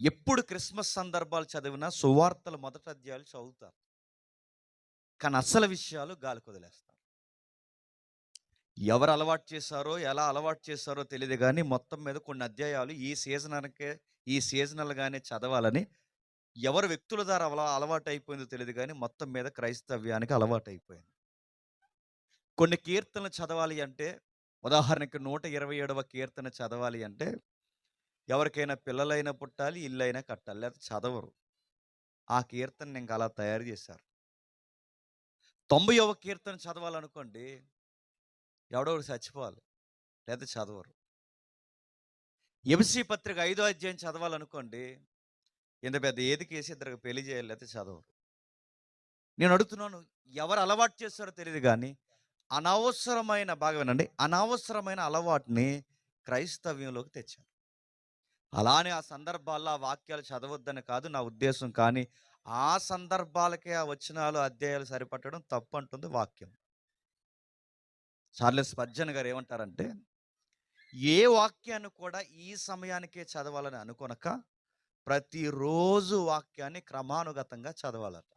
ఎప్పుడు క్రిస్మస్ సందర్భాలు చదివినా సువార్తలు మొదటి అధ్యాయాలు చదువుతారు. కానీ అసలు విషయాలు గాలి కుదిలేస్తారు ఎవరు అలవాటు చేశారో ఎలా అలవాటు చేశారో తెలియదు కానీ మొత్తం మీద కొన్ని అధ్యాయాలు ఈ సీజనకే ఈ సీజనల్గానే చదవాలని ఎవరు వ్యక్తుల ద్వారా అలా అలవాటు అయిపోయిందో తెలియదు కానీ మొత్తం మీద క్రైస్తవ్యానికి అలవాటు అయిపోయింది. కొన్ని కీర్తనలు చదవాలి అంటే ఉదాహరణకి నూట ఇరవై ఏడవ కీర్తన చదవాలి అంటే ఎవరికైనా పిల్లలైనా పుట్టాలి ఇల్లైనా కట్టాలి లేకపోతే చదవరు. ఆ కీర్తన ఇంకా అలా తయారు చేశారు. తొంభై ఒక కీర్తన చదవాలనుకోండి ఎవడో చచ్చిపోవాలి లేదా చదవరు. ఎంసీ పత్రిక ఐదో అధ్యాయం చదవాలనుకోండి ఇంత పెద్ద ఏది కేసు ఇద్దరికి పెళ్ళి చేయాలి లేకపోతే చదవరు. నేను అడుగుతున్నాను ఎవరు అలవాటు చేస్తారో తెలియదు కానీ అనవసరమైన బాగా వినండి అనవసరమైన అలవాటుని క్రైస్తవ్యంలోకి తెచ్చారు. అలానే ఆ సందర్భాల్లో ఆ వాక్యాలు చదవద్దని కాదు నా ఉద్దేశం కానీ ఆ సందర్భాలకే ఆ వచనాలు అధ్యాయాలు సరిపట్టడం తప్పు అంటుంది వాక్యం. చార్లెస్ పర్జన్ గారు ఏమంటారంటే ఏ వాక్యాన్ని కూడా ఈ సమయానికే చదవాలని అనుకొనక ప్రతిరోజు వాక్యాన్ని క్రమానుగతంగా చదవాలట.